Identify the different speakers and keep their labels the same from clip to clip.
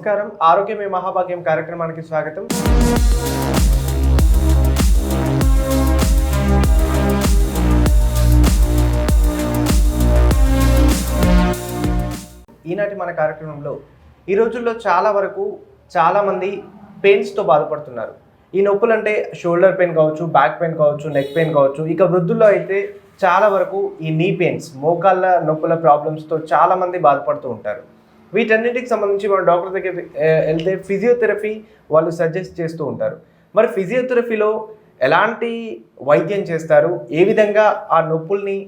Speaker 1: నమస్కారం. ఆరోగ్యమే మహాభాగ్యం కార్యక్రమానికి స్వాగతం. ఈనాటి మన కార్యక్రమంలో ఈ రోజుల్లో చాలా వరకు చాలామంది పెయిన్స్తో బాధపడుతున్నారు. ఈ నొప్పులు అంటే షోల్డర్ పెయిన్ కావచ్చు బ్యాక్ పెయిన్ కావచ్చు నెక్ పెయిన్ కావచ్చు. ఇక వృద్ధుల్లో అయితే చాలా వరకు ఈ నీ పెయిన్స్ మోకాళ్ళ నొప్పుల ప్రాబ్లమ్స్తో చాలామంది బాధపడుతూ ఉంటారు. వీటన్నిటికి సంబంధించి మన డాక్టర్ దగ్గర వెళ్తే ఫిజియోథెరపీ వాళ్ళు సజెస్ట్ చేస్తూ ఉంటారు. మరి ఫిజియోథెరపీలో ఎలాంటి వైద్యం చేస్తారు? ఏ విధంగా ఆ నొప్పుల్ని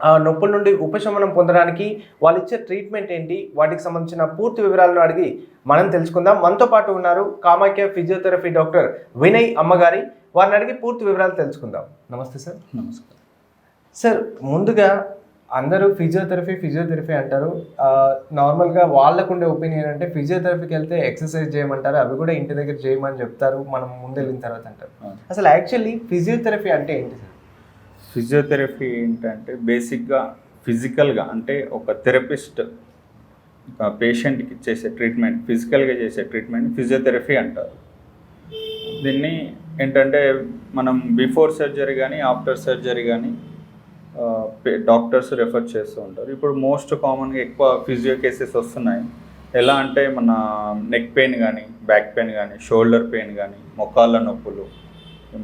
Speaker 1: ఆ నొప్పుల నుండి ఉపశమనం పొందడానికి వాళ్ళు ఇచ్చే ట్రీట్మెంట్ ఏంటి? వాటికి సంబంధించిన పూర్తి వివరాలను అడిగి మనం తెలుసుకుందాం. మనతో పాటు ఉన్నారు కామాఖ్య ఫిజియోథెరపీ డాక్టర్ వినయ్ అమ్మగారి. వారిని అడిగి పూర్తి వివరాలు తెలుసుకుందాం. నమస్తే సార్.
Speaker 2: నమస్కారం.
Speaker 1: సార్ ముందుగా అందరూ ఫిజియోథెరపీ ఫిజియోథెరపీ అంటారు. నార్మల్గా వాళ్ళకు ఉండే ఒపీనియన్ అంటే ఫిజియోథెరపీకి వెళ్తే ఎక్సర్సైజ్ చేయమంటారు అవి కూడా ఇంటి దగ్గర చేయమని చెప్తారు మనం ముందు వెళ్ళిన తర్వాత అంటారు. అసలు యాక్చువల్లీ ఫిజియోథెరపీ అంటే ఏంటి సార్?
Speaker 2: ఫిజియోథెరపీ ఏంటంటే బేసిక్గా ఫిజికల్గా అంటే ఒక థెరపిస్ట్ ఒక పేషెంట్కి చేసే ట్రీట్మెంట్ ఫిజికల్గా చేసే ట్రీట్మెంట్ ఫిజియోథెరపీ అంటారు. దీన్ని ఏంటంటే మనం బిఫోర్ సర్జరీ కానీ ఆఫ్టర్ సర్జరీ కానీ డాక్టర్స్ రెఫర్ చేస్తూ ఉంటారు. ఇప్పుడు మోస్ట్ కామన్గా ఎక్కువ ఫిజియో కేసెస్ వస్తున్నాయి. ఎలా అంటే మన నెక్ పెయిన్ కానీ బ్యాక్ పెయిన్ కానీ షోల్డర్ పెయిన్ కానీ మొక్కాళ్ళ నొప్పులు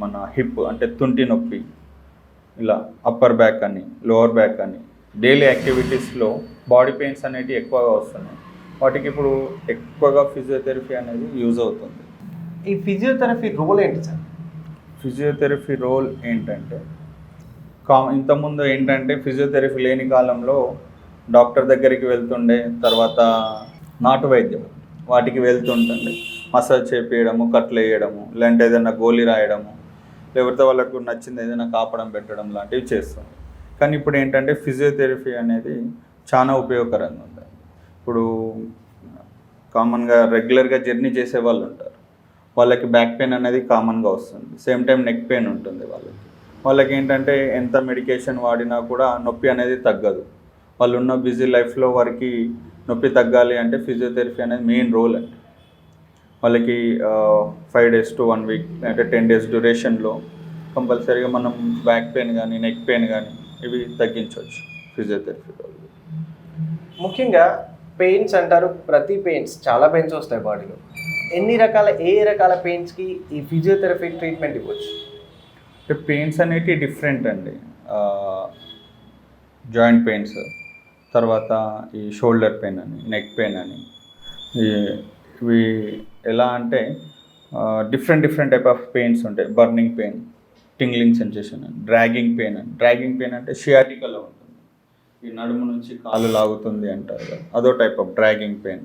Speaker 2: మన హిప్ అంటే తుంటి నొప్పి ఇలా అప్పర్ బ్యాక్ అని లోవర్ బ్యాక్ అని డైలీ యాక్టివిటీస్లో బాడీ పెయిన్స్ అనేవి ఎక్కువగా వస్తున్నాయి. వాటికి ఇప్పుడు ఎక్కువగా ఫిజియోథెరపీ అనేది యూజ్ అవుతుంది.
Speaker 1: ఈ ఫిజియోథెరపీ రోల్ ఏంటి సార్?
Speaker 2: ఫిజియోథెరపీ రోల్ ఏంటంటే కా ఇంతకుముందు ఏంటంటే ఫిజియోథెరపీ లేని కాలంలో డాక్టర్ దగ్గరికి వెళ్తుండే తర్వాత నాటు వైద్యం వాటికి వెళ్తుంటుండే. మసాజ్ చేపించడము కట్లు వేయడము లేదంటే ఏదైనా గోళీ రాయడము లేకపోతే వాళ్ళకు నచ్చింది ఏదైనా కాపడం పెట్టడం లాంటివి చేస్తుంది కానీ ఇప్పుడు ఏంటంటే ఫిజియోథెరపీ అనేది చాలా ఉపయోగకరంగా ఉంది. ఇప్పుడు కామన్గా రెగ్యులర్గా జర్నీ చేసే వాళ్ళు ఉంటారు. వాళ్ళకి బ్యాక్ పెయిన్ అనేది కామన్గా వస్తుంది. సేమ్ టైం నెక్ పెయిన్ ఉంటుంది వాళ్ళకి. వాళ్ళకి ఏంటంటే ఎంత మెడికేషన్ వాడినా కూడా నొప్పి అనేది తగ్గదు. వాళ్ళు ఉన్న బిజీ లైఫ్లో వారికి నొప్పి తగ్గాలి అంటే ఫిజియోథెరపీ అనేది మెయిన్ రోల్ అండి. వాళ్ళకి five days to one week అంటే టెన్ డేస్ డ్యూరేషన్లో కంపల్సరీగా మనం బ్యాక్ పెయిన్ కానీ నెక్ పెయిన్ కానీ ఇవి తగ్గించవచ్చు ఫిజియోథెరపీ
Speaker 1: ముఖ్యంగా పెయిన్స్ అంటారు ప్రతి పెయిన్స్ చాలా పెయిన్స్ వస్తాయి బాడీలో. ఎన్ని రకాల ఏ రకాల పెయిన్స్కి ఈ ఫిజియోథెరపీ ట్రీట్మెంట్ ఇవ్వచ్చు?
Speaker 2: పెయిన్స్ అనేటివి డిఫరెంట్ అండి. జాయింట్ పెయిన్స్ తర్వాత ఈ షోల్డర్ పెయిన్ అని నెక్ పెయిన్ అని. ఇవి ఎలా అంటే different different type of pains ఉంటాయి. బర్నింగ్ పెయిన్ టింగ్లింగ్ సెన్సేషన్ అని డ్రాగింగ్ పెయిన్ అని. డ్రాగింగ్ పెయిన్ అంటే షియాటికలో ఉంటుంది. ఈ నడుము నుంచి కాలు లాగుతుంది అంటారు అదో టైప్ ఆఫ్ డ్రాగింగ్ పెయిన్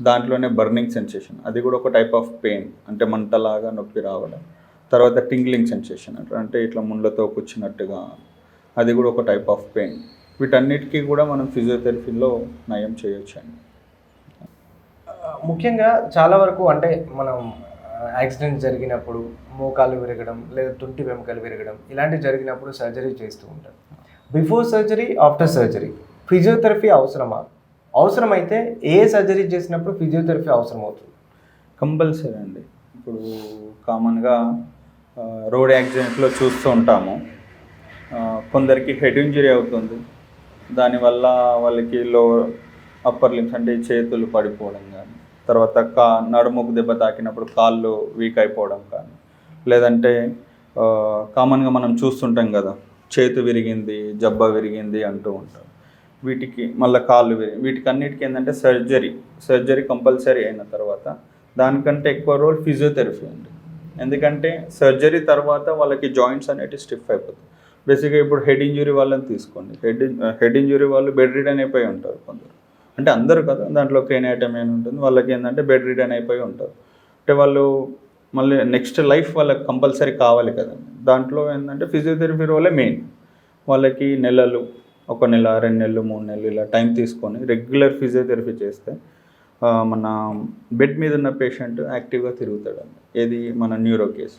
Speaker 2: దాంట్లోనే బర్నింగ్ సెన్సేషన్ అది కూడా ఒక టైప్ ఆఫ్ పెయిన్ అంటే మంటలాగా నొప్పి రావడం. తర్వాత టింగ్లింగ్ సెన్సేషన్ అంటారు. అంటే ఇట్లా ముండ్లతో కూర్చున్నట్టుగా. అది కూడా ఒక టైప్ ఆఫ్ పెయిన్ వీటన్నిటికీ కూడా మనం ఫిజియోథెరపీలో నయం చేయొచ్చు అండి
Speaker 1: ముఖ్యంగా చాలా వరకు అంటే మనం యాక్సిడెంట్ జరిగినప్పుడు మోకాలు విరగడం లేదా తుంటి వెముకలు విరగడం ఇలాంటివి జరిగినప్పుడు సర్జరీ చేస్తూ ఉంటారు. Before surgery after surgery physiotherapy అవసరమా? అవసరమైతే ఏ సర్జరీ చేసినప్పుడు ఫిజియోథెరపీ అవసరం అవుతుంది
Speaker 2: కంపల్సరీ అండి. ఇప్పుడు కామన్గా రోడ్ యాక్సిడెంట్లో చూస్తూ ఉంటాము. కొందరికి హెడ్ ఇంజరీ అవుతుంది. దానివల్ల వాళ్ళకి లో అప్పర్ లిమ్స్ అంటే చేతులు పడిపోవడం కానీ తర్వాత కా నడుముకు దెబ్బ తాకినప్పుడు కాళ్ళు వీక్ అయిపోవడం కానీ లేదంటే కామన్గా మనం చూస్తుంటాం కదా చేతు విరిగింది జబ్బ విరిగింది అంటూ ఉంటాం. వీటికి మళ్ళీ కాళ్ళు విరిగి వీటికి అన్నిటికీ ఏంటంటే సర్జరీ సర్జరీ కంపల్సరీ అయిన తర్వాత దానికంటే ఎక్కువ రోల్ ఫిజియోథెరపీ అండి ఎందుకంటే సర్జరీ తర్వాత వాళ్ళకి జాయింట్స్ అనేటివి స్టిఫ్ అయిపోతాయి. బేసిక్గా ఇప్పుడు హెడ్ ఇంజురీ వాళ్ళని తీసుకోండి. హెడ్ హెడ్ ఇంజురీ వాళ్ళు బెడ్ రిడన్ అయిపోయి ఉంటారు కొందరు. అంటే అందరు కదా దాంట్లో క్రేనియాటమీ అని ఉంటుంది వాళ్ళకి ఏంటంటే బెడ్ రిడన్ అయిపోయి ఉంటారు. అంటే వాళ్ళు మళ్ళీ నెక్స్ట్ లైఫ్ వాళ్ళకి కంపల్సరీ కావాలి కదండి. దాంట్లో ఏంటంటే ఫిజియోథెరపీ రోలే మెయిన్. వాళ్ళకి నెలలు ఒక నెల రెండు నెలలు మూడు నెలలు ఇలా టైం తీసుకొని రెగ్యులర్ ఫిజియోథెరపీ చేస్తే మన బెడ్ మీద ఉన్న పేషెంట్ యాక్టివ్గా తిరుగుతాడు ఏది? మన న్యూరో కేసు.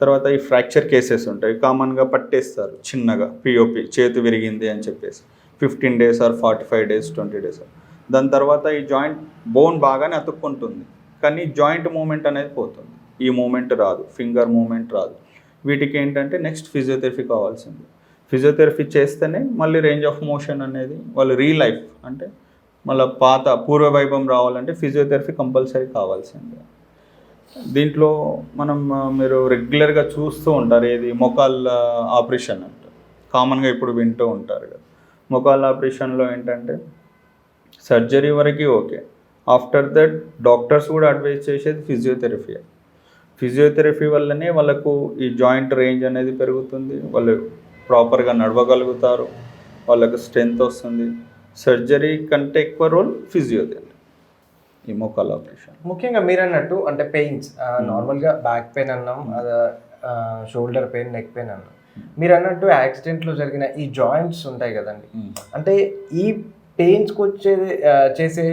Speaker 2: తర్వాత ఈ ఫ్రాక్చర్ కేసెస్ ఉంటాయి. కామన్గా పట్టేస్తారు. చిన్నగా పిఓపి చేతి విరిగింది అని చెప్పేసి. Fifteen days or forty five days twenty days దాని తర్వాత ఈ జాయింట్ బోన్ బాగానే అతుక్కుంటుంది. కానీ జాయింట్ మూమెంట్ అనేది పోతుంది. ఈ మూమెంట్ రాదు. ఫింగర్ మూమెంట్ రాదు. వీటికి ఏంటంటే నెక్స్ట్ ఫిజియోథెరపీ కావాల్సింది. ఫిజియోథెరపీ చేస్తేనే మళ్ళీ రేంజ్ ఆఫ్ మోషన్ అనేది వాళ్ళు రీ లైఫ్ అంటే మళ్ళీ పాత పూర్వ వైభవం రావాలంటే ఫిజియోథెరపీ కంపల్సరీ కావాల్సిందే. దీంట్లో మనం మీరు రెగ్యులర్గా చూస్తూ ఉంటారు ఏది? మొకాళ్ళ ఆపరేషన్ అంటే. కామన్గా ఇప్పుడు వింటూ ఉంటారు కదా. మొకాళ్ళ ఆపరేషన్లో ఏంటంటే సర్జరీ వరకు ఓకే. ఆఫ్టర్ దట్ డాక్టర్స్ కూడా అడ్వైజ్ చేసేది ఫిజియోథెరపీ ఫిజియోథెరపీ వల్లనే వాళ్ళకు ఈ జాయింట్ రేంజ్ అనేది పెరుగుతుంది. వాళ్ళు ప్రాపర్గా నడవగలుగుతారు. వాళ్ళకు స్ట్రెంగ్త్ వస్తుంది. సర్జరీ కంటే ఎక్కువ రోల్ ఫిజియోథెరపీ. ఈ మోకాళ్ళ ఆపరేషన్.
Speaker 1: ముఖ్యంగా మీరు అన్నట్టు అంటే పెయిన్స్ నార్మల్గా బ్యాక్ పెయిన్ అన్నాం అదే షోల్డర్ పెయిన్ నెక్ పెయిన్ అన్నాం. మీరు అన్నట్టు యాక్సిడెంట్లో జరిగిన ఈ జాయింట్స్ ఉంటాయి కదండి. అంటే ఈ పెయిన్స్కి వచ్చే చేసే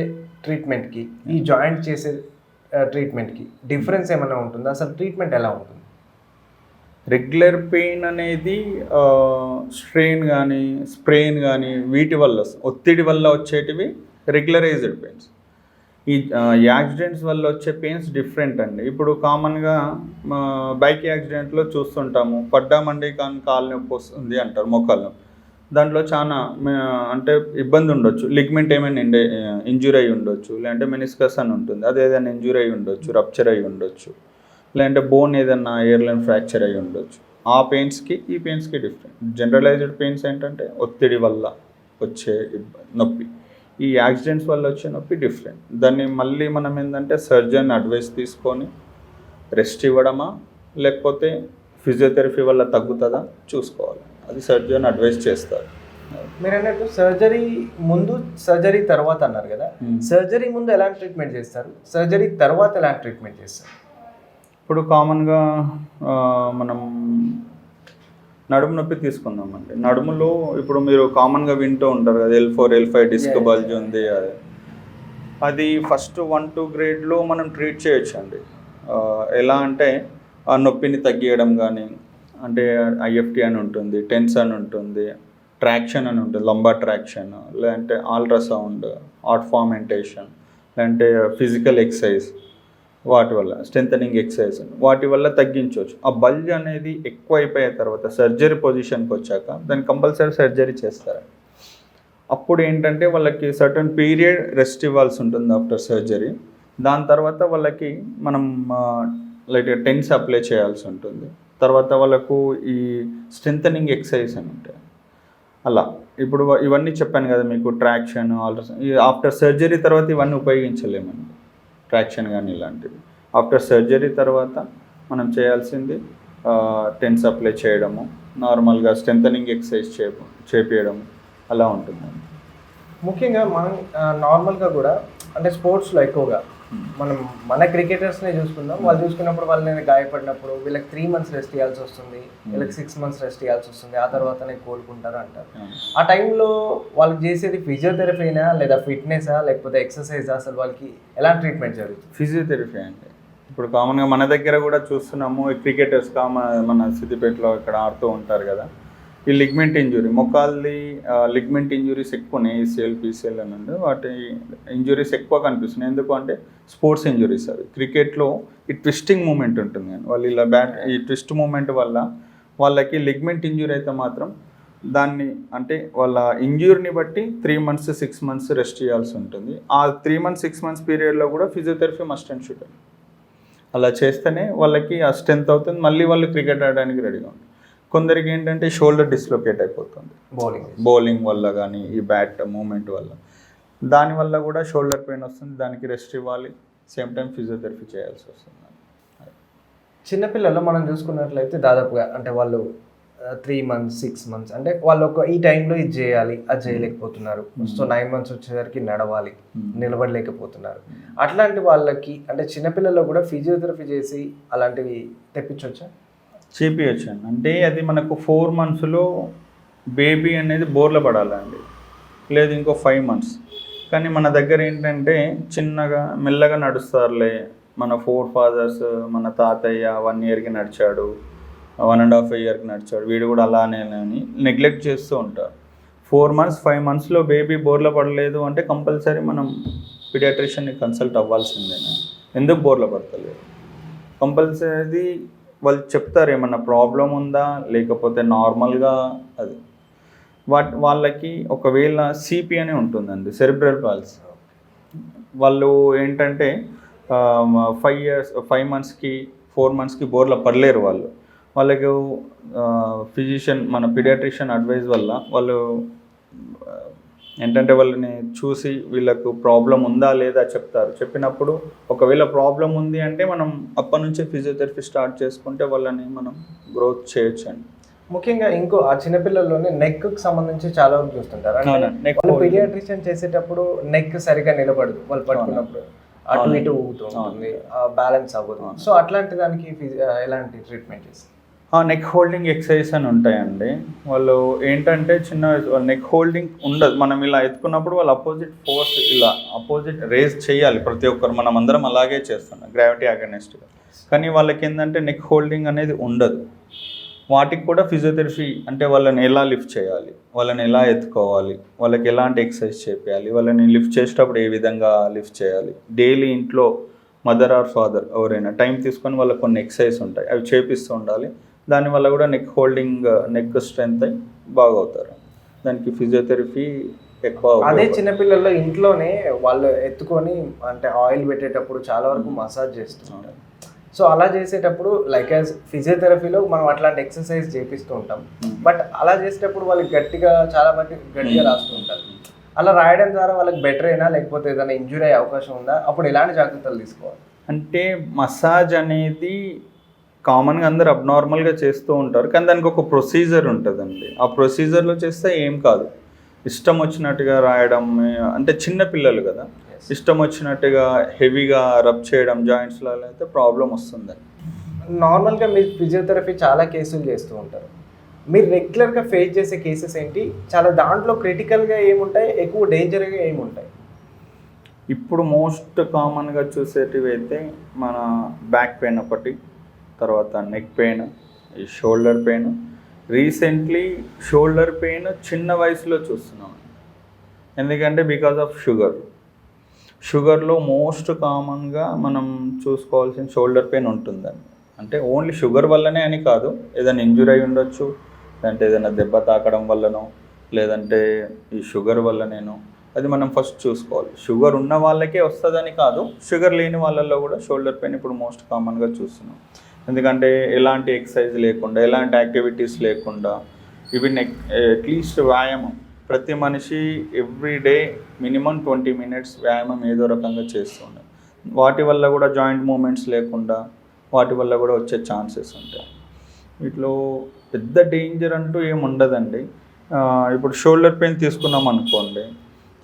Speaker 1: ట్రీట్మెంట్కి ఈ జాయింట్ చేసే ట్రీట్మెంట్కి డిఫరెన్స్ ఏమైనా ఉంటుందా? అసలు ట్రీట్మెంట్ ఎలా ఉంటుంది?
Speaker 2: రెగ్యులర్ పెయిన్ అనేది స్ట్రెయిన్ కానీ స్ప్రెయిన్ కానీ వీటి వల్ల ఒత్తిడి వల్ల వచ్చేటివి రెగ్యులరైజ్డ్ పెయిన్స్. ఈ యాక్సిడెంట్స్ వల్ల వచ్చే పెయిన్స్ డిఫరెంట్ అండి. ఇప్పుడు కామన్గా బైక్ యాక్సిడెంట్లో చూస్తుంటాము. పడ్డామండి కానీ కాలు నొప్పి వస్తుంది అంటారు మొక్కలు దాంట్లో చాలా అంటే ఇబ్బంది ఉండొచ్చు. లిగ్మెంట్ ఏమైనా ఇండే ఇంజూరీ అయి ఉండొచ్చు. లేదంటే మెనిస్కస్ అని ఉంటుంది. అది ఏదైనా ఇంజూరీ అయి ఉండొచ్చు రప్చర్ అయి ఉండొచ్చు. లేదంటే బోన్ ఏదన్నా ఎయిర్లైన్ ఫ్రాక్చర్ అయి ఉండొచ్చు. ఆ పెయిన్స్కి ఈ పెయిన్స్కి డిఫరెంట్ జనరలైజ్డ్ పెయిన్స్ ఏంటంటే ఒత్తిడి వల్ల వచ్చే నొప్పి. ఈ యాక్సిడెంట్స్ వల్ల వచ్చే నొప్పి డిఫరెంట్ దాన్ని మళ్ళీ మనం ఏంటంటే సర్జన్ అడ్వైస్ తీసుకొని రెస్ట్ ఇవ్వడమా లేకపోతే ఫిజియోథెరపీ వల్ల తగ్గుతుందా చూసుకోవాలి. అది సర్జన్ అడ్వైస్ చేస్తారు.
Speaker 1: మీరు అన్నట్టు సర్జరీ ముందు సర్జరీ తర్వాత అన్నారు కదా?
Speaker 2: Hmm.
Speaker 1: సర్జరీ ముందు ఎలాంటి ట్రీట్మెంట్ చేస్తారు? సర్జరీ తర్వాత ఎలాంటి ట్రీట్మెంట్ చేస్తారు?
Speaker 2: ఇప్పుడు కామన్గా మనం నడుము నొప్పి తీసుకుందామండి నడుములో ఇప్పుడు మీరు కామన్గా వింటూ ఉంటారు కదా L four L five disc bulge. ఉంది అది. అది ఫస్ట్ వన్ టూ గ్రేడ్లో మనం ట్రీట్ చేయొచ్చు అండి ఎలా అంటే ఆ నొప్పిని తగ్గియడం కానీ అంటే ఐఎఫ్టీ అని ఉంటుంది టెన్స్ అని ఉంటుంది ట్రాక్షన్ అని ఉంటుంది లంబా ట్రాక్షన్ లేదంటే ఆల్ట్రాసౌండ్ ఆట్ ఫార్మెంటేషన్ లేదంటే ఫిజికల్ ఎక్సర్సైజ్ వాటి వల్ల స్ట్రెంథనింగ్ ఎక్సర్సైజ్ వాటి వల్ల తగ్గించవచ్చు. ఆ బల్జ్ అనేది ఎక్కువ అయిపోయిన తర్వాత సర్జరీ పొజిషన్కి వచ్చాక దాన్ని కంపల్సరీ సర్జరీ చేస్తారు అప్పుడు ఏంటంటే వాళ్ళకి సర్టన్ పీరియడ్ రెస్ట్ ఇవ్వాల్సి ఉంటుంది ఆఫ్టర్ సర్జరీ దాని తర్వాత వాళ్ళకి మనం లైక్ టెన్స్ అప్లై చేయాల్సి ఉంటుంది. తర్వాత వాళ్ళకు ఈ స్ట్రెంథనింగ్ ఎక్సర్సైజ్ అని ఉంటాయి. అలా. ఇప్పుడు ఇవన్నీ చెప్పాను కదా మీకు ట్రాక్షన్ ఆల్ట్రాసౌండ్ ఆఫ్టర్ సర్జరీ తర్వాత ఇవన్నీ ఉపయోగించలేమండి. ట్రాక్షన్ కానీ ఇలాంటివి. ఆఫ్టర్ సర్జరీ తర్వాత మనం చేయాల్సింది టెన్స్ అప్లై చేయడము నార్మల్గా స్ట్రెంథనింగ్ ఎక్సర్సైజ్ చే చేపించడము అలా ఉంటుందండి.
Speaker 1: ముఖ్యంగా మనం నార్మల్గా కూడా అంటే స్పోర్ట్స్లో ఎక్కువగా మనం మన క్రికెటర్స్నే చూసుకుందాం. వాళ్ళు చూసుకున్నప్పుడు వాళ్ళని గాయపడినప్పుడు వీళ్ళకి త్రీ మంత్స్ రెస్ట్ ఇవ్వాల్సి వస్తుంది. వీళ్ళకి సిక్స్ మంత్స్ రెస్ట్ ఇవ్వాల్సి వస్తుంది. ఆ తర్వాతనే కోలుకుంటారు అంటారు. ఆ టైంలో వాళ్ళకి చేసేది ఫిజియోథెరపీనా లేదా ఫిట్నెసా లేకపోతే ఎక్సర్సైజా అసలు వాళ్ళకి ఎలాంటి ట్రీట్మెంట్ జరుగుతుంది?
Speaker 2: ఫిజియోథెరపీ అండి. ఇప్పుడు కామన్గా మన దగ్గర కూడా చూస్తున్నాము క్రికెటర్స్ కామ మన సిద్దిపేటలో ఇక్కడ ఆడుతూ ఉంటారు కదా. ఈ లిగ్మెంట్ ఇంజురీ మొక్కాల్ది లిగ్మెంట్ ఇంజురీస్ ఎక్కువనే ఈసీఎల్ పీసీఎల్ అని ఉంది. వాటి ఇంజురీస్ ఎక్కువ కనిపిస్తున్నాయి. ఎందుకు అంటే స్పోర్ట్స్ ఇంజురీస్ అవి. క్రికెట్లో ఈ ట్విస్టింగ్ మూమెంట్ ఉంటుంది. అని వాళ్ళు ఇలా బ్యాట్ ఈ ట్విస్ట్ మూమెంట్ వల్ల వాళ్ళకి లిగ్మెంట్ ఇంజురీ అయితే మాత్రం దాన్ని అంటే వాళ్ళ ఇంజ్యూర్ని బట్టి three months six months rest చేయాల్సి ఉంటుంది. ఆ త్రీ మంత్స్ సిక్స్ మంత్స్ పీరియడ్లో కూడా ఫిజియోథెరపీ మస్ట్ అండ్ షుడ్ అలా చేస్తేనే వాళ్ళకి ఆ స్ట్రెంత్ అవుతుంది. మళ్ళీ వాళ్ళు క్రికెట్ ఆడడానికి రెడీగా ఉంటుంది కొందరికి ఏంటంటే షోల్డర్ డిస్లొకేట్ అయిపోతుంది.
Speaker 1: బౌలింగ్
Speaker 2: బౌలింగ్ వల్ల కానీ ఈ బ్యాట్ మూమెంట్ వల్ల. దానివల్ల కూడా షోల్డర్ పెయిన్ వస్తుంది. దానికి రెస్ట్ ఇవ్వాలి. సేమ్ టైం ఫిజియోథెరపీ చేయాల్సి వస్తుంది.
Speaker 1: చిన్నపిల్లలు మనం చూసుకున్నట్లయితే దాదాపుగా అంటే వాళ్ళు త్రీ మంత్స్ సిక్స్ మంత్స్ అంటే వాళ్ళు ఒక ఈ టైంలో ఇది చేయాలి అది చేయలేకపోతున్నారు. సో నైన్ మంత్స్ వచ్చేసరికి నడవాలి నిలబడలేకపోతున్నారు. అట్లాంటి వాళ్ళకి అంటే చిన్నపిల్లల్లో కూడా ఫిజియోథెరపీ చేసి అలాంటివి తెప్పించవచ్చా
Speaker 2: చేపియచ్చండి. అంటే అది మనకు ఫోర్ మంత్స్లో బేబీ అనేది బోర్ల పడాలండి. లేదు ఇంకో ఫైవ్ మంత్స్ కానీ మన దగ్గర ఏంటంటే చిన్నగా మెల్లగా నడుస్తారులే. మన ఫోర్ ఫాదర్స్ మన తాతయ్య వన్ ఇయర్కి నడిచాడు వన్ అండ్ హాఫ్ ఇయర్కి నడిచాడు. వీడు కూడా అలానే అని నెగ్లెక్ట్ చేస్తూ ఉంటారు. ఫోర్ మంత్స్ ఫైవ్ మంత్స్లో బేబీ బోర్లో పడలేదు అంటే కంపల్సరీ మనం పిడియాట్రిషియన్ని కన్సల్ట్ అవ్వాల్సిందే ఎందుకు బోర్లో పడతలేదు? కంపల్సరీ వాళ్ళు చెప్తారు ఏమన్నా ప్రాబ్లం ఉందా? లేకపోతే నార్మల్గా అది. వాట్ వాళ్ళకి ఒకవేళ సిపి అని ఉంటుందండి సెరిబ్రల్ పాల్స్ వాళ్ళు ఏంటంటే ఫైవ్ ఇయర్స్ ఫైవ్ మంత్స్కి ఫోర్ మంత్స్కి బోర్లో పడలేరు వాళ్ళు. వాళ్ళకు ఫిజిషియన్ మన పిడియాట్రిషియన్ అడ్వైజ్ వల్ల వాళ్ళు ఏంటంటే వాళ్ళని చూసి వీళ్ళకు ప్రాబ్లం ఉందా లేదా చెప్తారు. చెప్పినప్పుడు ఒకవేళ ప్రాబ్లం ఉంది అంటే మనం అప్పటి నుంచే ఫిజియోథెరపీ స్టార్ట్ చేసుకుంటే వాళ్ళని మనం గ్రోత్ చేయొచ్చండి.
Speaker 1: ముఖ్యంగా ఇంకో ఆ చిన్నపిల్లల్లోనే నెక్కి సంబంధించి చాలా వరకు చూస్తుంటారు. పీడియాట్రిషియన్ చేసేటప్పుడు నెక్ సరిగా నిలబడదు. వాళ్ళు పట్టుకున్నప్పుడు. అటు. ఇటు. బ్యాలెన్స్ అవ్వదు. సో అట్లాంటి దానికి ఎలాంటి ట్రీట్మెంట్ చేస్తారు?
Speaker 2: నెక్ హోల్డింగ్ ఎక్సర్సైజ్ అని ఉంటాయండి. వాళ్ళు ఏంటంటే చిన్న నెక్ హోల్డింగ్ ఉండదు. మనం ఇలా ఎత్తుకున్నప్పుడు వాళ్ళు అపోజిట్ ఫోర్స్ ఇలా అపోజిట్ రేజ్ చేయాలి. ప్రతి ఒక్కరు మనం అందరం అలాగే చేస్తున్నాం గ్రావిటీ అగనెస్ట్గా కానీ వాళ్ళకి ఏంటంటే నెక్ హోల్డింగ్ అనేది ఉండదు. వాటికి కూడా ఫిజియోథెరపీ అంటే వాళ్ళని ఎలా లిఫ్ట్ చేయాలి? వాళ్ళని ఎలా ఎత్తుకోవాలి? వాళ్ళకి ఎలాంటి ఎక్సర్సైజ్ చేయాలి వాళ్ళని లిఫ్ట్ చేసేటప్పుడు ఏ విధంగా లిఫ్ట్ చేయాలి? డైలీ ఇంట్లో మదర్ ఆర్ ఫాదర్ ఎవరైనా టైం తీసుకొని వాళ్ళకి కొన్ని ఎక్సర్సైజ్ ఉంటాయి. అవి చేపిస్తూ ఉండాలి. దానివల్ల కూడా నెక్ హోల్డింగ్ నెక్ స్ట్రెంత్ అయి బాగవుతారు. దానికి ఫిజియోథెరపీ ఎక్కువ
Speaker 1: అదే. చిన్నపిల్లల్లో ఇంట్లోనే వాళ్ళు ఎత్తుకొని అంటే ఆయిల్ పెట్టేటప్పుడు చాలా వరకు మసాజ్ చేస్తుంటారు. సో అలా చేసేటప్పుడు లైక్ యాజ్ ఫిజియోథెరపీలో మనం అట్లాంటి ఎక్సర్సైజ్ చేపిస్తూ ఉంటాం.
Speaker 2: Hmm.
Speaker 1: బట్ అలా చేసేటప్పుడు వాళ్ళకి గట్టిగా చాలా మంది గట్టిగా
Speaker 2: Hmm.
Speaker 1: రాస్తూ ఉంటారు. అలా రాయడం ద్వారా వాళ్ళకి బెటర్ అయినా లేకపోతే ఏదైనా ఇంజురీ అయ్యే అవకాశం ఉందా? అప్పుడు ఎలాంటి జాగ్రత్తలు తీసుకోవాలి?
Speaker 2: అంటే మసాజ్ అనేది కామన్గా అందరు అబ్నార్మల్గా చేస్తూ ఉంటారు కానీ దానికి ఒక ప్రొసీజర్ ఉంటుందండి. ఆ ప్రొసీజర్లో చేస్తే ఏం కాదు. ఇష్టం వచ్చినట్టుగా రాయడం అంటే చిన్న పిల్లలు కదా ఇష్టం వచ్చినట్టుగా హెవీగా రబ్ చేయడం జాయింట్స్లో అయితే ప్రాబ్లం వస్తుందండి
Speaker 1: నార్మల్గా మీరు ఫిజియోథెరపీ చాలా కేసులు చేస్తూ ఉంటారు. మీరు రెగ్యులర్గా ఫేస్ చేసే కేసెస్ ఏంటి? చాలా దాంట్లో క్రిటికల్గా ఏముంటాయి? ఎక్కువ డేంజర్గా ఏముంటాయి?
Speaker 2: ఇప్పుడు మోస్ట్ కామన్గా చూసేటివి అయితే మన బ్యాక్ పెయిన్ ఒకటి తర్వాత నెక్ పెయిన్ ఈ shoulder pain recently shoulder pain చిన్న వయసులో చూస్తున్నాం. ఎందుకంటే బికాజ్ ఆఫ్ షుగర్ షుగర్లో మోస్ట్ కామన్గా మనం చూసుకోవాల్సిన షోల్డర్ పెయిన్ ఉంటుందండి. అంటే ఓన్లీ షుగర్ వల్లనే అని కాదు ఏదైనా ఇంజురీ అయి ఉండొచ్చు లేదంటే ఏదైనా దెబ్బ తాకడం వల్లనో లేదంటే ఈ షుగర్ వల్లనేనో అది మనం ఫస్ట్ చూసుకోవాలి. షుగర్ ఉన్న వాళ్ళకే వస్తుందని కాదు షుగర్ లేని వాళ్ళల్లో కూడా షోల్డర్ పెయిన్ ఇప్పుడు మోస్ట్ కామన్గా చూస్తున్నాం. ఎందుకంటే ఎలాంటి ఎక్సర్సైజ్ లేకుండా ఎలాంటి యాక్టివిటీస్ లేకుండా ఇవి నెక్ అట్లీస్ట్ వ్యాయామం. ప్రతి మనిషి every day minimum twenty minutes వ్యాయామం ఏదో రకంగా చేస్తుండే వాటి వల్ల కూడా జాయింట్ మూమెంట్స్ లేకుండా వాటి వల్ల కూడా వచ్చే ఛాన్సెస్ ఉంటాయి. వీటిలో పెద్ద డేంజర్ అంటూ ఏమి ఉండదండి. ఇప్పుడు షోల్డర్ పెయిన్ తీసుకున్నాం అనుకోండి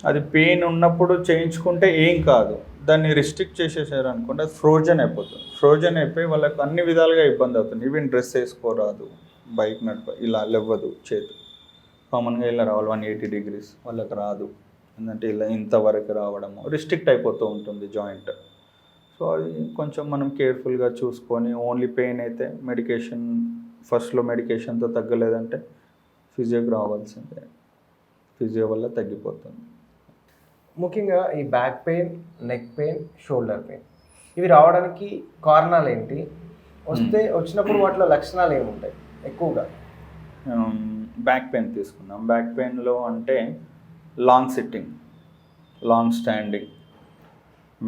Speaker 2: అది పెయిన్ ఉన్నప్పుడు చేయించుకుంటే ఏం కాదు. దాన్ని రిస్ట్రిక్ట్ చేసేసారు అనుకుంటే అది ఫ్రోజన్ అయిపోతుంది. ఫ్రోజన్ అయిపోయి వాళ్ళకి అన్ని విధాలుగా ఇబ్బంది అవుతుంది. ఈవెన్ డ్రెస్ వేసుకోరాదు బైక్ నడప ఇలా లేవ్వదు చేతి. కామన్గా ఇలా రావాలి వన్ ఎయిటీ డిగ్రీస్ వాళ్ళకి రాదు. ఎందుకంటే ఇలా ఇంతవరకు రావడము రిస్ట్రిక్ట్ అయిపోతూ ఉంటుంది జాయింట్ సో అది కొంచెం మనం కేర్ఫుల్గా చూసుకొని ఓన్లీ పెయిన్ అయితే మెడికేషన్ ఫస్ట్లో మెడికేషన్తో తగ్గలేదంటే ఫిజియోకి రావాల్సిందే. ఫిజియో వల్ల తగ్గిపోతుంది.
Speaker 1: ముఖ్యంగా ఈ back pain neck pain shoulder pain ఇవి రావడానికి కారణాలు ఏంటి? వస్తే వచ్చినప్పుడు వాటిలో లక్షణాలు ఏముంటాయి? ఎక్కువగా.
Speaker 2: బ్యాక్ పెయిన్ తీసుకుందాం. బ్యాక్ పెయిన్లో అంటే లాంగ్ సిట్టింగ్ లాంగ్ స్టాండింగ్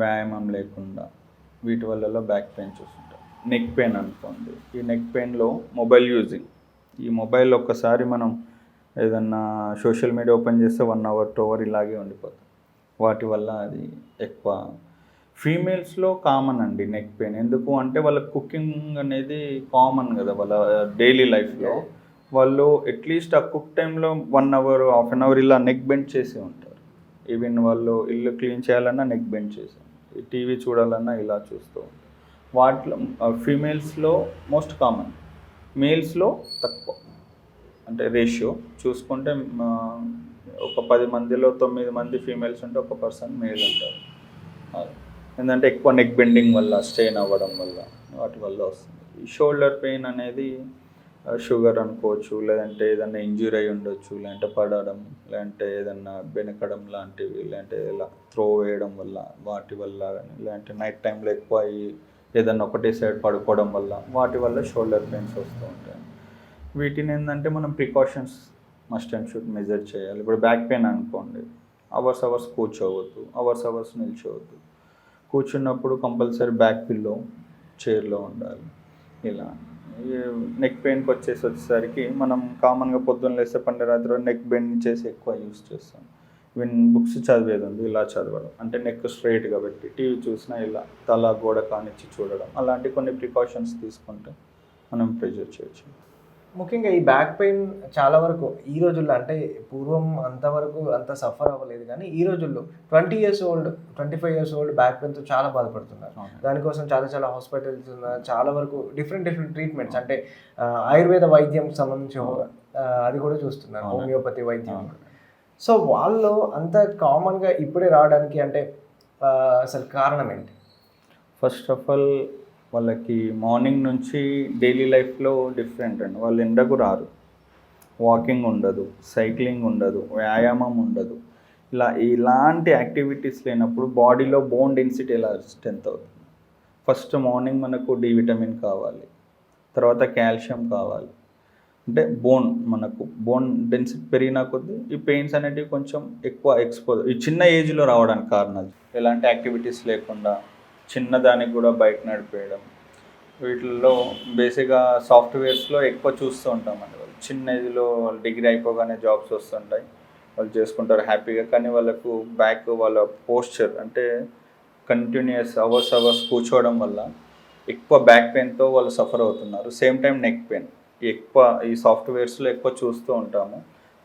Speaker 2: వ్యాయామం లేకుండా. వీటి వల్ల బ్యాక్ పెయిన్ చూస్తుంటాం. నెక్ పెయిన్ అనుకోండి. ఈ నెక్ పెయిన్లో మొబైల్ యూజింగ్ ఈ మొబైల్ ఒక్కసారి మనం ఏదన్నా సోషల్ మీడియా ఓపెన్ చేస్తే వన్ అవర్ టూ అవర్ ఇలాగే ఉండిపోతుంది వాటి వల్ల అది ఎక్కువ. ఫీమేల్స్లో కామన్ అండి నెక్ పెయిన్. ఎందుకు అంటే వాళ్ళ కుకింగ్ అనేది కామన్ కదా వాళ్ళ డైలీ లైఫ్లో. వాళ్ళు అట్లీస్ట్ ఆ కుక్ టైంలో one hour half an hour ఇలా నెక్ బెండ్ చేసి ఉంటారు. ఈవెన్ వాళ్ళు ఇల్లు క్లీన్ చేయాలన్నా నెక్ బెండ్ చేసి టీవీ చూడాలన్నా ఇలా చూస్తూ ఉంటారు. వాటిలో ఫీమేల్స్లో మోస్ట్ కామన్. మేల్స్లో తక్కువ. అంటే రేషియో చూసుకుంటే ఒక పది మందిలో తొమ్మిది మంది ఫీమేల్స్ ఉంటే ఒక పర్సన్ మేల్ ఉంటారు. ఏంటంటే ఎక్కువ నెక్ బెండింగ్ వల్ల స్ట్రెయిన్ అవ్వడం వల్ల వాటి వల్ల వస్తుంది. షోల్డర్ పెయిన్ అనేది షుగర్ అనుకోవచ్చు లేదంటే ఏదన్నా ఇంజ్యూరీ అయి ఉండొచ్చు లేదంటే పడడం లేదంటే ఏదన్నా బెనకడం లాంటివి లేదంటే ఇలా త్రో వేయడం వల్ల వాటి వల్ల కానీ లేదంటే నైట్ టైంలో ఎక్కువ అయ్యి ఏదన్నా ఒకటే సైడ్ పడుకోవడం వల్ల వాటి వల్ల షోల్డర్ పెయిన్స్ వస్తూ ఉంటాయి. వీటిని ఏంటంటే మనం precautions must and should measure చేయాలి. ఇప్పుడు బ్యాక్ పెయిన్ అనుకోండి. అవర్స్ అవర్స్ కూర్చోవద్దు. అవర్స్ అవర్స్ నిల్చోవద్దు. కూర్చున్నప్పుడు కంపల్సరీ బ్యాక్ పిల్లో చైర్లో ఉండాలి. ఇలా. నెక్ పెయిన్కి వచ్చేసి వచ్చేసరికి మనం కామన్గా పొద్దున్న లేస్తే పండే రాత్రి నెక్ బెండ్ చేసి ఎక్కువ యూస్ చేస్తాం. ఈవెన్ బుక్స్ చదివేది ఉంది ఇలా చదవడం. అంటే నెక్ స్ట్రైట్గా పెట్టి టీవీ చూసినా ఇలా తల గోడ కానిచ్చి చూడడం. అలాంటి కొన్ని ప్రికాషన్స్ తీసుకుంటే మనం ప్రెజర్ చేయొచ్చు.
Speaker 1: ముఖ్యంగా ఈ బ్యాక్ పెయిన్ చాలా వరకు ఈ రోజుల్లో అంటే పూర్వం అంతవరకు అంత సఫర్ అవ్వలేదు కానీ ఈ రోజుల్లో twenty years old twenty five years old back పెయిన్తో చాలా బాధపడుతున్నారు. దానికోసం చాలా చాలా హాస్పిటల్స్ చాలా వరకు డిఫరెంట్ డిఫరెంట్ ట్రీట్మెంట్స్ అంటే ఆయుర్వేద వైద్యం సంబంధించి అది కూడా చూస్తున్నారు. హోమియోపతి వైద్యం. సో వాళ్ళు అంత కామన్గా ఇప్పుడే రావడానికి అంటే అసలు కారణం ఏంటి
Speaker 2: ఫస్ట్ ఆఫ్ ఆల్ వాళ్ళకి మార్నింగ్ నుంచి డైలీ లైఫ్లో డిఫరెంట్ అండి. వాళ్ళు ఎండకు రారు. వాకింగ్ ఉండదు సైక్లింగ్ ఉండదు వ్యాయామం ఉండదు. ఇలా ఇలాంటి యాక్టివిటీస్ లేనప్పుడు బాడీలో బోన్ డెన్సిటీ ఎలా స్ట్రెంత్ అవుతుంది? ఫస్ట్ మార్నింగ్ మనకు డి విటమిన్ కావాలి తర్వాత కాల్షియం కావాలి. అంటే బోన్ మనకు బోన్ డెన్సిటీ పెరిగిన కొద్దీ ఈ పెయిన్స్ అనేటివి కొంచెం ఎక్కువ ఎక్స్పోజ్ ఈ చిన్న ఏజ్లో రావడానికి కారణాలు. ఎలాంటి యాక్టివిటీస్ లేకుండా చిన్నదానికి కూడా బైక్ నడిపేయడం. వీటిల్లో బేసిక్గా సాఫ్ట్వేర్స్లో ఎక్కువ చూస్తూ ఉంటాం అండి వాళ్ళు. చిన్న ఇదిలో వాళ్ళు డిగ్రీ అయిపోగానే జాబ్స్ వస్తుంటాయి. వాళ్ళు చేసుకుంటారు హ్యాపీగా. కానీ వాళ్ళకు బ్యాక్ వాళ్ళ పోస్చర్ అంటే కంటిన్యూస్ అవర్స్ అవర్స్ కూర్చోవడం వల్ల ఎక్కువ బ్యాక్ పెయిన్తో వాళ్ళు సఫర్ అవుతున్నారు. Same time neck pain. ఎక్కువ ఈ సాఫ్ట్వేర్స్లో ఎక్కువ చూస్తూ ఉంటాము.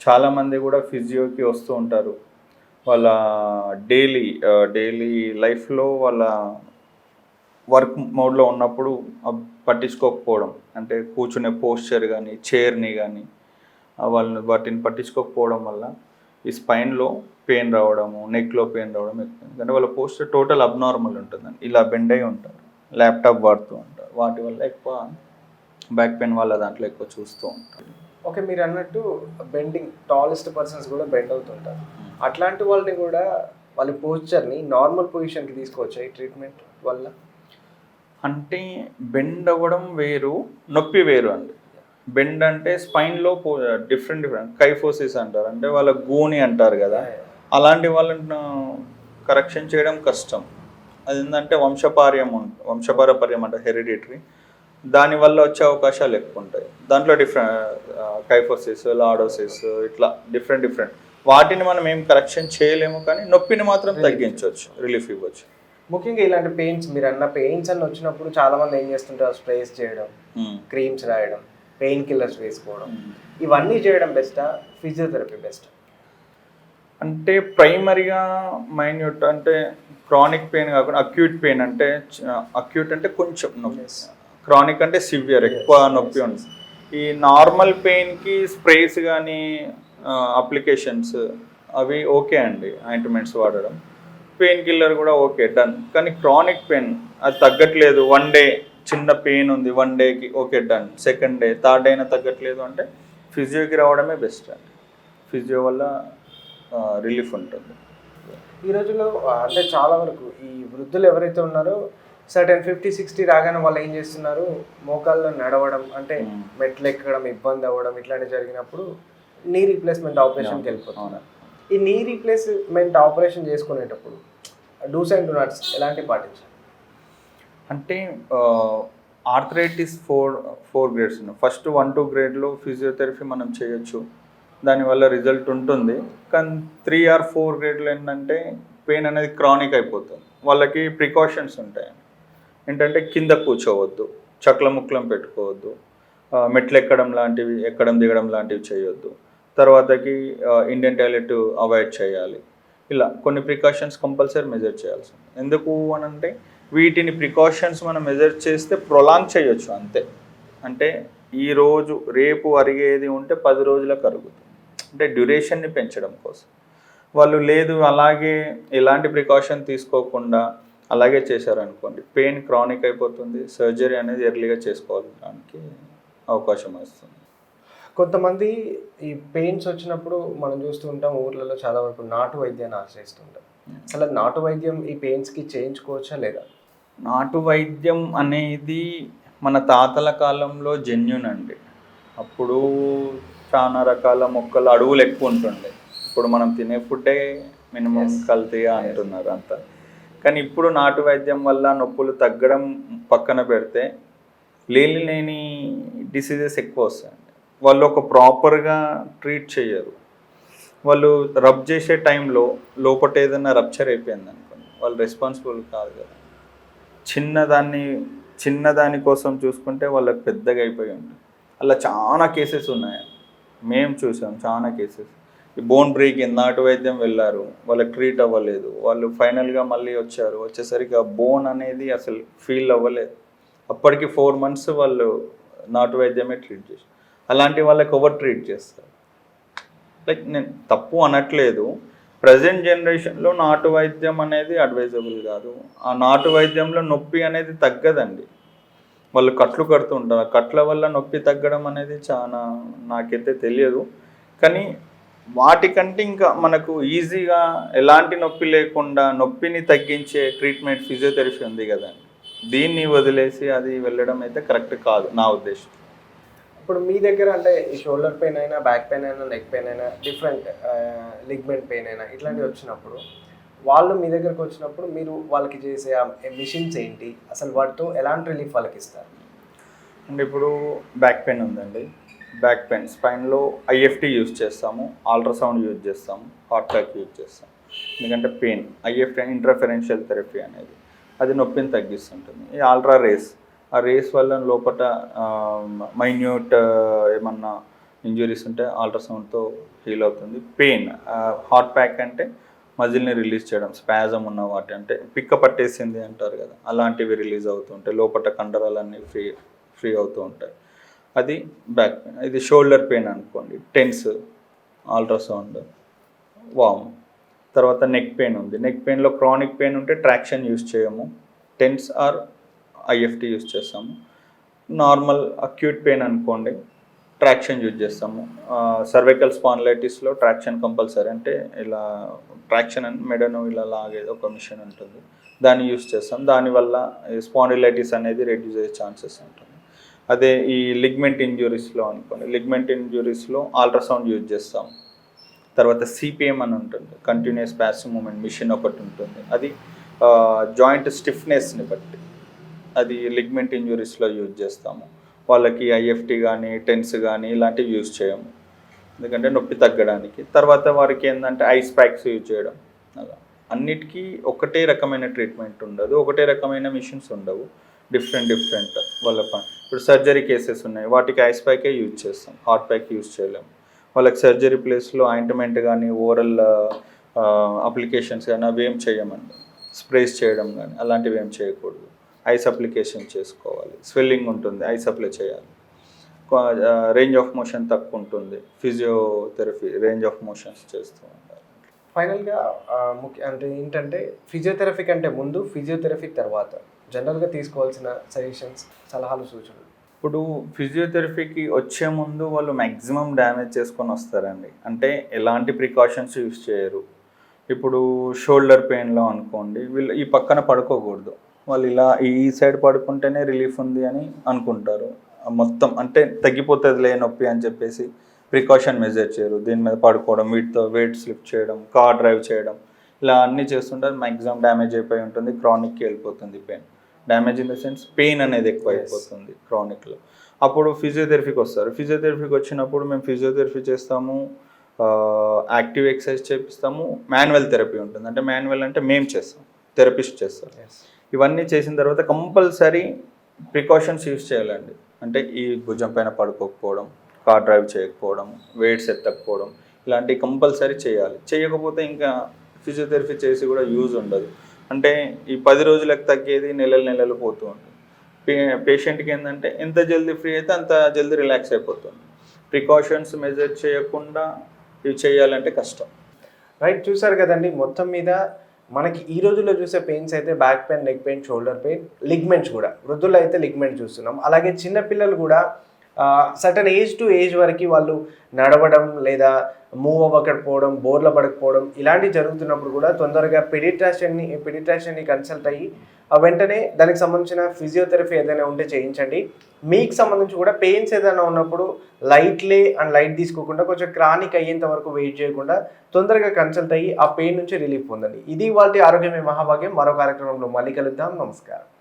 Speaker 2: చాలామంది కూడా ఫిజియోకి వస్తూ ఉంటారు. వాళ్ళ డైలీ డైలీ లైఫ్లో వాళ్ళ వర్క్ మోడ్లో ఉన్నప్పుడు పట్టించుకోకపోవడం అంటే కూర్చునే పోస్చర్ కానీ చైర్ని కానీ వాళ్ళని వాటిని పట్టించుకోకపోవడం వల్ల ఈ స్పైన్లో పెయిన్ రావడము నెక్లో పెయిన్ రావడం ఎక్కువ. ఎందుకంటే వాళ్ళ పోస్చర్ టోటల్ అబ్నార్మల్ ఉంటుందండి ఇలా బెండ్ అయి ఉంటారు. ల్యాప్టాప్ వాడుతూ ఉంటారు. వాటి వల్ల ఎక్కువ బ్యాక్ పెయిన్ వాళ్ళ దాంట్లో ఎక్కువ చూస్తూ ఉంటారు.
Speaker 1: ఓకే మీరు అన్నట్టు బెండింగ్ టాలెస్ట్ పర్సన్స్ కూడా బెండ్ అవుతుంటారు. అట్లాంటి వాళ్ళని కూడా వాళ్ళ పోస్చర్ని నార్మల్ పొజిషన్కి తీసుకోవచ్చా ఈ ట్రీట్మెంట్ వల్ల?
Speaker 2: అంటే బెండ్ అవ్వడం వేరు నొప్పి వేరు అండి. బెండ్ అంటే స్పైన్లో డిఫరెంట్ డిఫరెంట్ కైఫోసిస్ అంటారు. అంటే వాళ్ళ గూని అంటారు కదా. అలాంటి వాళ్ళని కరెక్షన్ చేయడం కష్టం. అది ఏంటంటే వంశపార్యం వంశపారపర్యం అంటే హెరిడిటరీ. దానివల్ల వచ్చే అవకాశాలు ఎక్కువ ఉంటాయి. దాంట్లో డిఫరెంట్ కైఫోసిస్ లాడోసిస్ ఇట్లా డిఫరెంట్ డిఫరెంట్ వాటిని మనం ఏం కరెక్షన్ చేయలేము కానీ నొప్పిని మాత్రం తగ్గించవచ్చు రిలీఫ్ ఇవ్వచ్చు.
Speaker 1: ముఖ్యంగా ఇలాంటి పెయిన్స్ మీరు అన్న పెయిన్స్ అని వచ్చినప్పుడు చాలా మంది ఏం చేస్తుంటారు? స్ప్రేస్ చేయడం
Speaker 2: Hmm.
Speaker 1: క్రీమ్స్ రాయడం పెయిన్ కిల్లర్స్ వేసుకోవడం. ఇవన్నీ చేయడం బెస్టా ఫిజియోథెరపీ బెస్ట్
Speaker 2: అంటే ప్రైమరీగా మైన్యూట్ అంటే క్రానిక్ పెయిన్ కాకుండా అక్యూట్ పెయిన్ అంటే అక్యూట్ అంటే కొంచెం నొప్పి. క్రానిక్ అంటే సివియర్ ఎక్కువ నొప్పి ఉంది ఈ నార్మల్ పెయిన్కి స్ప్రేస్ కానీ అప్లికేషన్స్ అవి ఓకే అండి ఆయింట్మెంట్స్ వాడడం. పెయిన్ కిల్లర్ కూడా ఓకే డన్. కానీ క్రానిక్ పెయిన్ అది తగ్గట్లేదు. వన్ డే చిన్న పెయిన్ ఉంది వన్ డేకి okay done. Second day third day అయినా తగ్గట్లేదు అంటే ఫిజియోకి రావడమే బెస్ట్ అండి. ఫిజియో వల్ల రిలీఫ్ ఉంటుంది.
Speaker 1: ఈ రోజుల్లో అంటే చాలా వరకు ఈ వృద్ధులు ఎవరైతే ఉన్నారో సర్టెన్ ఫిఫ్టీ సిక్స్టీ రాగానే వాళ్ళు ఏం చేస్తున్నారు? మోకాల్లో నడవడం అంటే. మెట్లు ఎక్కడం ఇబ్బంది అవ్వడం ఇట్లాంటివి జరిగినప్పుడు నీ రీప్లేస్మెంట్ ఆపరేషన్కి వెళ్ళిపోతున్నారు. ఈ నీ రీప్లేస్మెంట్ ఆపరేషన్ చేసుకునేటప్పుడు డూస్ అండ్ డూ నాట్స్ ఎలాంటి పాటించాలి?
Speaker 2: అంటే ఆర్థరైటిస్ ఫోర్ ఫోర్ గ్రేడ్స్ ఉన్నాయి. ఫస్ట్ వన్ టూ గ్రేడ్లో ఫిజియోథెరపీ మనం చేయొచ్చు. దానివల్ల రిజల్ట్ ఉంటుంది. కానీ త్రీ ఆర్ ఫోర్ గ్రేడ్లు ఏంటంటే పెయిన్ అనేది క్రానిక్ అయిపోతుంది. వాళ్ళకి ప్రికాషన్స్ ఉంటాయి. ఏంటంటే కింద కూర్చోవద్దు. చక్లముక్లం పెట్టుకోవద్దు. మెట్లు ఎక్కడం లాంటివి ఎక్కడం దిగడం లాంటివి చేయొద్దు. తర్వాతకి ఇండియన్ టాయిలెట్ అవాయిడ్ చేయాలి. ఇలా కొన్ని ప్రికాషన్స్ కంపల్సరీ మెజర్ చేయాల్సి ఉంది. ఎందుకు అని అంటే వీటిని ప్రికాషన్స్ మనం మెజర్ చేస్తే ప్రొలాంగ్ చేయొచ్చు అంతే. అంటే ఈరోజు రేపు అరిగేది ఉంటే పది రోజులకు అరుగుతుంది. అంటే డ్యూరేషన్ని పెంచడం కోసం. వాళ్ళు లేదు అలాగే ఎలాంటి ప్రికాషన్ తీసుకోకుండా అలాగే చేశారనుకోండి పెయిన్ క్రానిక్ అయిపోతుంది సర్జరీ అనేది ఎర్లీగా చేసుకోవడానికి అవకాశం వస్తుంది.
Speaker 1: కొంతమంది ఈ పెయిన్స్ వచ్చినప్పుడు మనం చూస్తూ ఉంటాం ఊర్లలో చాలా వరకు నాటు వైద్యాన్ని ఆశ్రయిస్తుంటాం అసలు నాటు వైద్యం ఈ పెయిన్స్కి చేయించుకోవచ్చా లేదా?
Speaker 2: నాటు వైద్యం అనేది మన తాతల కాలంలో జెన్యున్ అండి. అప్పుడు చాలా రకాల మొక్కలు అడవులు ఎక్కువ ఉంటుండే. ఇప్పుడు మనం తినే ఫుడ్డే మినిమం. కల్తీగా అంటున్నారు అంతా. కానీ ఇప్పుడు నాటు వైద్యం వల్ల నొప్పులు తగ్గడం పక్కన పెడితే లేని లేని డిసీజెస్ ఎక్కువ వస్తాయండి. వాళ్ళు ఒక ప్రాపర్గా ట్రీట్ చేయరు. వాళ్ళు రబ్ చేసే టైంలో లోపల ఏదైనా రప్చర్ అయిపోయింది అనుకోండి. వాళ్ళు రెస్పాన్సిబుల్ కాదు కదా. చిన్నదాన్ని చిన్నదాని కోసం చూసుకుంటే వాళ్ళకి పెద్దగా అయిపోయి ఉంటుంది. అలా చాలా కేసెస్ ఉన్నాయి. మేము చూసాం చాలా కేసెస్. ఈ బోన్ బ్రేక్ నాటు వైద్యం వెళ్ళారు. వాళ్ళకి ట్రీట్ అవ్వలేదు. వాళ్ళు ఫైనల్గా మళ్ళీ వచ్చారు. వచ్చేసరికి ఆ బోన్ అనేది అసలు ఫీల్ అవ్వలేదు. అప్పటికి ఫోర్ మంత్స్ వాళ్ళు నాటు వైద్యమే ట్రీట్ చేశారు. అలాంటి వాళ్ళకి ఓవర్ ట్రీట్ చేస్తారు. లైక్ నేను తప్పు అనట్లేదు. ప్రజెంట్ జనరేషన్లో నాటు వైద్యం అనేది అడ్వైజబుల్ కాదు. ఆ నాటు వైద్యంలో నొప్పి అనేది తగ్గదండి. వాళ్ళు కట్లు కడుతూ ఉంటారు. కట్ల వల్ల నొప్పి తగ్గడం అనేది చాలా నాకైతే తెలియదు. కానీ వాటికంటే ఇంకా మనకు ఈజీగా ఎలాంటి నొప్పి లేకుండా నొప్పిని తగ్గించే ట్రీట్మెంట్ ఫిజియోథెరపీ ఉంది కదండి. దీన్ని వదిలేసి అది వెళ్ళడం అయితే కరెక్ట్ కాదు నా ఉద్దేశం.
Speaker 1: ఇప్పుడు మీ దగ్గర అంటే ఈ షోల్డర్ పెయిన్ అయినా బ్యాక్ పెయిన్ అయినా నెక్ పెయిన్ అయినా డిఫరెంట్ లిగ్మెంట్ పెయిన్ అయినా ఇట్లాంటివి వచ్చినప్పుడు వాళ్ళు మీ దగ్గరకు వచ్చినప్పుడు మీరు వాళ్ళకి చేసే మిషన్స్ ఏంటి? అసలు వాటితో ఎలాంటి రిలీఫ్ వాళ్ళకి ఇస్తారు?
Speaker 2: అంటే ఇప్పుడు బ్యాక్ పెయిన్ ఉందండి. బ్యాక్ పెయిన్ స్పైన్లో ఐఎఫ్టీ యూజ్ చేస్తాము. అల్ట్రాసౌండ్ యూజ్ చేస్తాము. హార్ట్ ప్యాక్ యూజ్ చేస్తాము. ఎందుకంటే పెయిన్ ఐఎఫ్టీ ఇంటర్ఫెరెన్షియల్ థెరపీ అనేది. అది నొప్పిని తగ్గిస్తుంటుంది. ఈ ఆల్ట్రా రేస్ ఆ రేస్ వల్ల లోపల మైన్యూట్ ఏమన్నా ఇంజురీస్ ఉంటే అల్ట్రాసౌండ్తో హీల్ అవుతుంది. పెయిన్ హాట్ ప్యాక్ అంటే మజిల్ని రిలీజ్ చేయడం స్పాజం ఉన్న వాటి అంటే పిక్క పట్టేసింది అంటారు కదా అలాంటివి రిలీజ్ అవుతుంటాయి లోపల కండరాలన్నీ ఫ్రీ ఫ్రీ అవుతూ ఉంటాయి. అది బ్యాక్ పెయిన్ ఇది షోల్డర్ పెయిన్ అనుకోండి. టెన్స్ అల్ట్రాసౌండ్ వామ్ తర్వాత నెక్ పెయిన్ ఉంది. నెక్ పెయిన్లో క్రానిక్ పెయిన్ ఉంటే ట్రాక్షన్ యూస్ చేయము. టెన్స్ ఆర్ ఐఎఫ్టీ యూజ్ చేస్తాము. నార్మల్ అక్యూట్ పెయిన్ అనుకోండి ట్రాక్షన్ యూజ్ చేస్తాము. సర్వైకల్ స్పాన్లైటిస్లో ట్రాక్షన్ కంపల్సరీ అంటే ఇలా ట్రాక్షన్ అని మెడను ఇలా లాగేది ఒక మిషన్ ఉంటుంది దాన్ని యూజ్ చేస్తాం. దానివల్ల స్పాండిలైటిస్ అనేది రెడ్యూస్ అయ్యే ఛాన్సెస్ ఉంటుంది. అదే ఈ లిగ్మెంట్ ఇంజ్యూరీస్లో అనుకోండి లిగ్మెంట్ ఇంజ్యూరీస్లో అల్ట్రాసౌండ్ యూజ్ చేస్తాం. తర్వాత సిపిఎం అని ఉంటుంది కంటిన్యూస్ ప్యాసివ్ మూమెంట్ మిషన్ ఒకటి ఉంటుంది. అది జాయింట్ స్టిఫ్నెస్ని బట్టి. అది లిగ్మెంట్ ఇంజురీస్లో యూజ్ చేస్తాము. వాళ్ళకి ఐఎఫ్టీ కానీ టెన్స్ కానీ ఇలాంటివి యూజ్ చేయము. ఎందుకంటే నొప్పి తగ్గడానికి. తర్వాత వారికి ఏంటంటే ఐస్ ప్యాక్స్ యూజ్ చేయడం. అలా. అన్నిటికీ ఒకటే రకమైన ట్రీట్మెంట్ ఉండదు. ఒకటే రకమైన మిషన్స్ ఉండవు. డిఫరెంట్ డిఫరెంట్ వాళ్ళ పని ఇప్పుడు సర్జరీ కేసెస్ ఉన్నాయి. వాటికి ఐస్ ప్యాకే యూజ్ చేస్తాం. హాట్ ప్యాక్ యూజ్ చేయలేము. వాళ్ళకి సర్జరీ ప్లేస్లో ఆయింట్మెంట్ కానీ ఓరల్ అప్లికేషన్స్ కానీ అవి ఏం చేయమండి. స్ప్రేస్ చేయడం కానీ అలాంటివి ఏం చేయకూడదు. ఐస్ అప్లికేషన్ చేసుకోవాలి. స్వెల్లింగ్ ఉంటుంది ఐస్ అప్లై చేయాలి. రేంజ్ ఆఫ్ మోషన్ తక్కువ ఉంటుంది. ఫిజియోథెరపీ రేంజ్ ఆఫ్ మోషన్స్ చేస్తూ ఉండాలి.
Speaker 1: ఫైనల్గా ముఖ్య అంటే ఏంటంటే ఫిజియోథెరపీ కంటే ముందు ఫిజియోథెరపీ తర్వాత జనరల్గా తీసుకోవాల్సిన సజెషన్స్ సలహాలు సూచనలు.
Speaker 2: ఇప్పుడు ఫిజియోథెరపీకి వచ్చే ముందు వాళ్ళు మ్యాక్సిమం డ్యామేజ్ చేసుకొని వస్తారండి. అంటే ఎలాంటి ప్రికాషన్స్ యూస్ చేయరు. ఇప్పుడు షోల్డర్ పెయిన్లో అనుకోండి వీళ్ళు ఈ పక్కన పడుకోకూడదు. వాళ్ళు ఇలా ఈ సైడ్ పడుకుంటేనే రిలీఫ్ ఉంది అని అనుకుంటారు. మొత్తం అంటే తగ్గిపోతుందిలే నొప్పి అని చెప్పేసి ప్రికాషన్ మెజర్ చేయరు. దీని మీద పడుకోవడం వీటితో వెయిట్ స్లిప్ చేయడం కార్ డ్రైవ్ చేయడం ఇలా అన్నీ చేస్తుంటే మ్యాక్సిమం డ్యామేజ్ అయిపోయి ఉంటుంది క్రానిక్కి వెళ్ళిపోతుంది pain damage in the sense pain అనేది ఎక్కువ. అయిపోతుంది క్రానిక్లో అప్పుడు ఫిజియోథెరపీకి వస్తారు. ఫిజియోథెరపీకి వచ్చినప్పుడు మేము ఫిజియోథెరపీ చేస్తాము యాక్టివ్ ఎక్సర్సైజ్ చేపిస్తాము మాన్యువల్ థెరపీ ఉంటుంది. అంటే మాన్యువల్ అంటే మేము చేస్తాం థెరపిస్ట్ చేస్తారు. ఇవన్నీ చేసిన తర్వాత కంపల్సరీ ప్రికాషన్స్ యూస్ చేయాలండి. అంటే ఈ భుజం పైన పడుకోకపోవడం కార్ డ్రైవ్ చేయకపోవడం వెయిట్స్ ఎత్తకపోవడం ఇలాంటివి కంపల్సరీ చేయాలి. చేయకపోతే ఇంకా ఫిజియోథెరపీ చేసి కూడా యూజ్ ఉండదు. అంటే ఈ పది రోజులకు తగ్గేది నెలలు నెలలు పోతూ ఉంటుంది. పే పేషెంట్కి ఏంటంటే ఎంత జల్దీ ఫ్రీ అయితే అంత జల్దీ రిలాక్స్ అయిపోతుంది. ప్రికాషన్స్ మెజర్ చేయకుండా ఇవి చేయాలంటే కష్టం.
Speaker 1: రైట్ చూసారు కదండి మొత్తం మీద మనకి ఈ రోజుల్లో చూసే పెయిన్స్ అయితే back pain neck pain shoulder pain ligaments కూడా. వృద్ధుల్లో అయితే లిగ్మెంట్ చూస్తున్నాం. అలాగే చిన్నపిల్లలు కూడా సర్టన్ ఏజ్ టు ఏజ్ వరకు వాళ్ళు నడవడం లేదా మూవ్ అవ్వకపోవడం బోర్ల పడకపోవడం ఇలాంటివి జరుగుతున్నప్పుడు కూడా తొందరగా పెడిట్రాషన్ని పెడిట్రాషన్ని కన్సల్ట్ అయ్యి ఆ వెంటనే దానికి సంబంధించిన ఫిజియోథెరపీ ఏదైనా ఉంటే చేయించండి. మీకు సంబంధించి కూడా పెయిన్స్ ఏదైనా ఉన్నప్పుడు లైట్లే అండ్ లైట్ తీసుకోకుండా కొంచెం క్రానిక్ అయ్యేంత వరకు వెయిట్ చేయకుండా తొందరగా కన్సల్ట్ అయ్యి ఆ పెయిన్ నుంచి రిలీఫ్ పొందండి. ఇది వాళ్ళ ఆరోగ్యమే మహాభాగ్యం. మరో కార్యక్రమంలో మళ్ళీ కలుద్దాం. నమస్కారం.